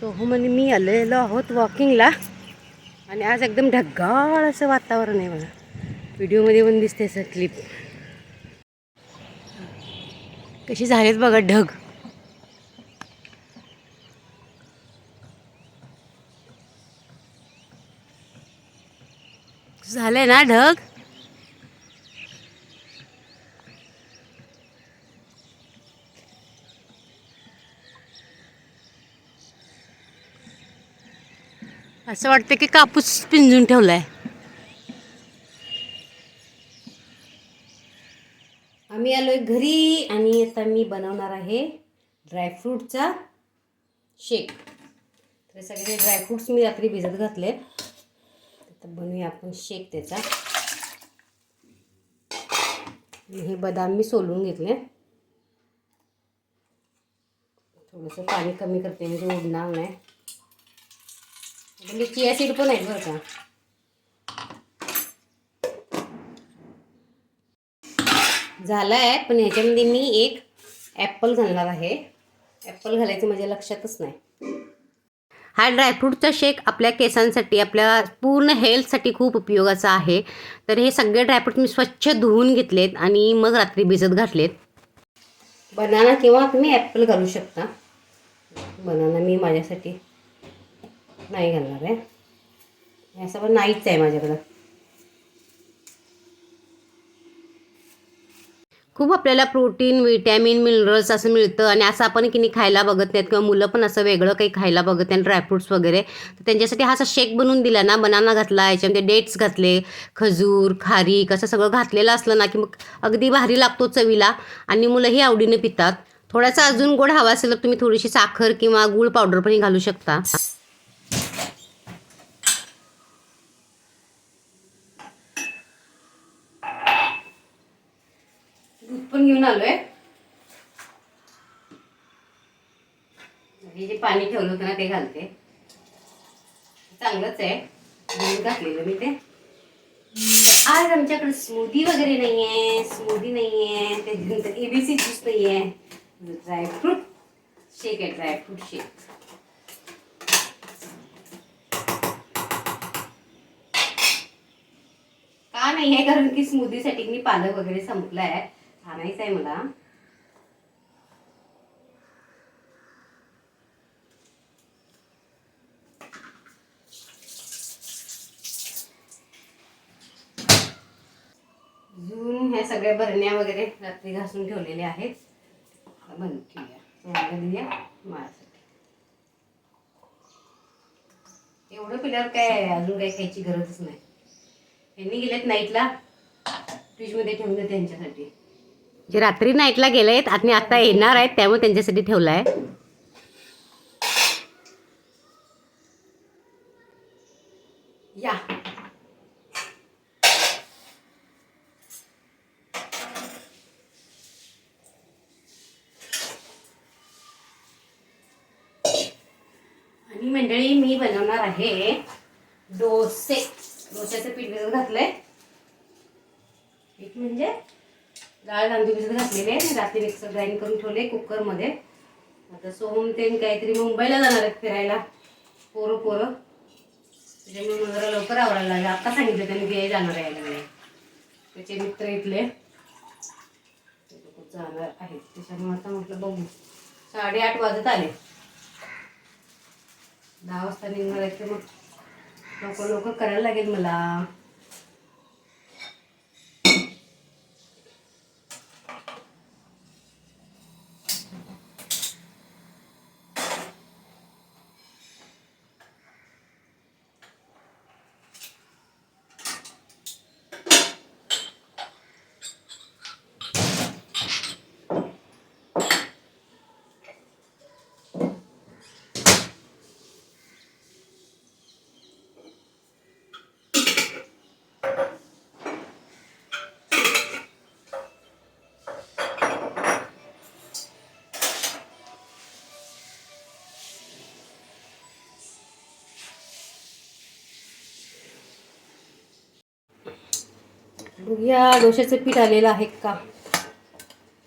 सोहम हो, म्हणजे आणि मी आलेलो आहोत वॉकिंगला आणि आज एकदम ढगाळ असं वातावरण आहे बघा. व्हिडिओमध्ये पण दिसते असं क्लिप कशी झालेत बघा ढग. झालंय ना ढग? असं वाटतं की कापूस पिंजून ठेवलाय. आम्ही आलोय घरी आणि आता मी बनवणार आहे ड्रायफ्रूटचा शेक तर सगळे ड्रायफ्रूट्स मी रात्री भिजत घातले. आता बनवूया आपण शेक त्याचा. हे बदाम मी सोलून घेतले. थोडंसं पाणी कमी करते म्हणजे उडणार नाही. म्हणजे चिया सीड पण आहेत बरं का. झालं आहे पण ह्याच्यामध्ये मी एक ॲपल घालणार आहे. ॲपल घालायचं माझ्या लक्षातच नाही. हा ड्रायफ्रूटचा शेक आपल्या केसांसाठी आपल्या पूर्ण हेल्थसाठी खूप उपयोगाचा आहे. तर हे सगळे ड्रायफ्रूट मी स्वच्छ धुवून घेतलेत आणि मग रात्री भिजत घातलेत. बनाना किंवा तुम्ही ॲपल घालू शकता. बनाना मी माझ्यासाठी. नाही घालणार आहे. हे सगळं नाहीच आहे माझ्याकडं. खूप आपल्याला प्रोटीन विटॅमिन मिनरल्स असं मिळतं आणि असं आपण की नाही खायला बघत नाहीत किंवा मुलं पण असं वेगळं काही खायला बघत नाही ड्रायफ्रुट्स वगैरे. तर त्यांच्यासाठी हा असा शेक बनवून दिला ना बनाना घातला याच्यामध्ये डेट्स घातले खजूर खारीक असं सगळं घातलेलं असलं ना की मग अगदी भारी लागतो चवीला आणि मुलंही आवडीने पितात. थोडासा अजून गोड हवा असेल तर तुम्ही थोडीशी साखर किंवा गूळ पावडर पण घालू शकता. पण घेऊन आलोय. हे जे पाणी ठेवलं होतं ना ते घालते. चांगलंच आहे. दूध घातलेलं मी ते. आज आमच्याकडे स्मूदी वगैरे नाही आहे स्मूदी नाही आहे त्याच्यानंतर एबीसी ज्यूस नाही आहे ड्रायफ्रूट शेक आहे ड्रायफ्रूट शेक का नाही आहे कारण की स्मूदीसाठी मी पालक वगैरे संपलाय. आणायचं आहे मला. अजून ह्या सगळ्या भरण्या वगैरे रात्री घासून ठेवलेल्या आहेत. बंद ठेवूया. माझ्यासाठी एवढं पिल्यावर काय अजून काही खायची गरजच नाही. यांनी गेलेत नाईटला फ्रीजमध्ये ठेवलं त्यांच्यासाठी जे रात्री नाईटला गेलेत आणि आता येणार आहेत त्यामुळे त्यांच्यासाठी ठेवला आहे या. आणि मंडळी मी बनवणार आहे डोसे. डोस्याचं पीठ भिजत घातलंय. पीठ म्हणजे डाळ तांदूळ भिजत घातलेले रात्री मिक्सर ग्राइंड करून ठेवले कुकरमध्ये. आता सोहम ते काहीतरी मुंबईला जाणार आहेत फिरायला. पोरं पोरं. त्याच्यामुळे मला जरा लवकर आवडायला लागलं. आता सांगितलं त्यांनी की जाणार आहे म्हणून. त्याचे मित्र इथले. जाणार आहेत. त्याच्यामुळे आता म्हटलं बघू. साडेआठ वाजत आले. दहा वाजता निघणार आहे तर मग. लवकर लवकर करायला लागेल मला. बघूया डोश्याचं पीठ आलेलं आहे का?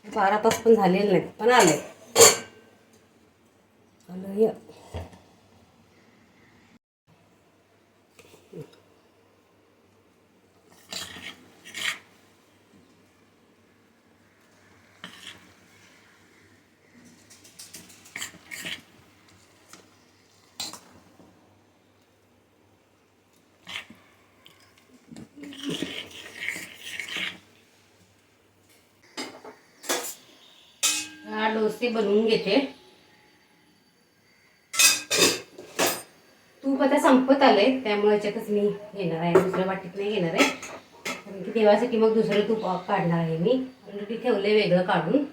बारा तास पण झालेलं नाही पण आले. आलं या ते बनवून घेते. तूप आता संपत आलंय त्यामुळे याच्यातच मी घेणार आहे. दुसऱ्या वाटीत नाही घेणार आहे. कारण की देवासाठी मग दुसरं तूप काढणार आहे मी. ऑलरेडी ठेवले वेगळं काढून.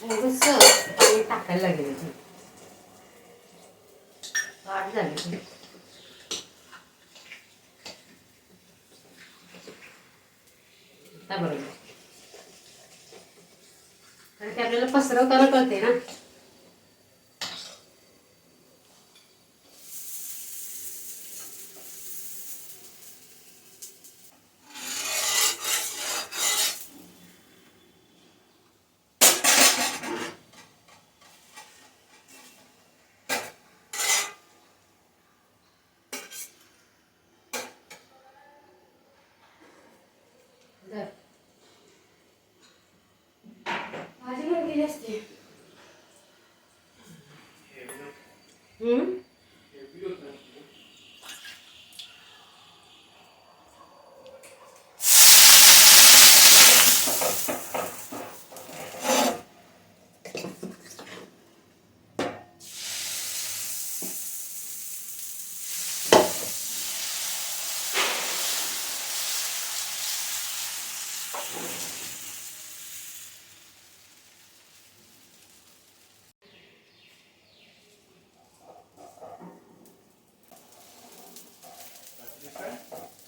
पाणी टाकायला लागेल याच्यात. झाली बरोबर कारण ते आपल्याला पसरवताना कळते ना धर. भाजी पण केली असते हम्म?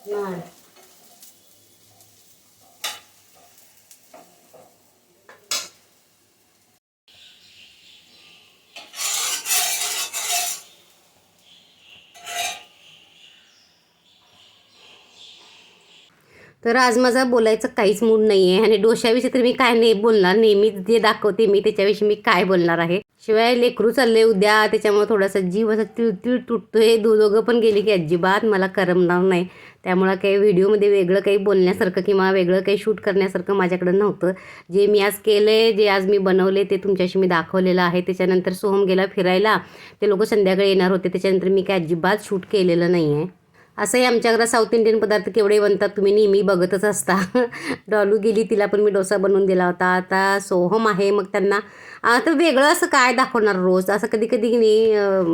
नाही तर आज माझा बोलायचं काहीच मूड नाही आहे आणि डोशाविषयी तर मी काय नाही बोलणार. नेहमी जे दाखवते मी त्याच्याविषयी मी काय बोलणार आहे? शिवाय लेकरू चालले उद्या त्याच्यामुळे थोडासा जीव असा तिळतिळ तुटतोय. दो दोघं पण गेले की अजिबात मला करमणार नाही. त्यामुळं काही व्हिडिओमध्ये वेगळं काही बोलण्यासारखं किंवा वेगळं काही शूट करण्यासारखं माझ्याकडं नव्हतं. जे मी आज केलं आहे जे आज मी बनवले ते तुमच्याशी मी दाखवलेलं आहे. त्याच्यानंतर सोहम गेला फिरायला. ते लोक संध्याकाळी येणार होते. त्याच्यानंतर मी काय अजिबात शूट केलेलं नाही आहे असंही आमच्या घरात साऊथ इंडियन पदार्थ केवढे बनतात तुम्ही नेहमी बघतच असता. डॉलू गेली तिला पण मी डोसा बनवून दिला होता. आता सोहम आहे मग त्यांना आता वेगळं असं काय दाखवणार रोज? असं कधी कधी नाही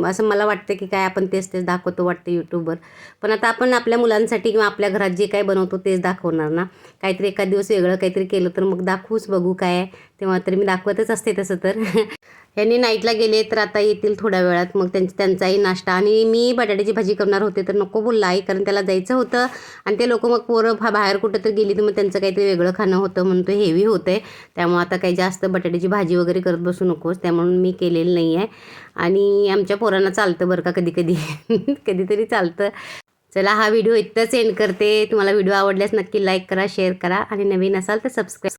असं मला वाटतं की काय आपण तेच तेच दाखवतो वाटतं यूट्यूबवर पण आता आपण आपल्या मुलांसाठी किंवा आपल्या घरात जे काय बनवतो तेच दाखवणार ना? काहीतरी एखाद दिवस वेगळं काहीतरी केलं तर मग दाखवूच बघू काय. तेव्हा तर मी दाखवतच असते तसं तर. त्यांनी नाईटला गेले तर आता येतील थोड्या वेळात. मग त्यांचा त्यांचाही नाश्ता. आणि मी बटाट्याची भाजी करणार होते तर नको बोलला आई कारण त्याला जायचं होतं. आणि ते लोक मग पोरं भा बाहेर कुठं तर गेली तर मग त्यांचं काहीतरी वेगळं खाणं होतं म्हणून ते हेवी होतं. आहे त्यामुळं आता काही जास्त बटाट्याची भाजी वगैरे करत बसू नकोस. त्यामुळं मी केलेलं नाही आहे. आणि आमच्या पोरांना चालतं बरं का कधी कधी. कधीतरी चालतं. चला हा व्हिडिओ इथंच एंड करते. तुम्हाला व्हिडिओ आवडल्यास नक्की लाईक करा शेअर करा. आणि नवीन असाल तर सबस्क्राईब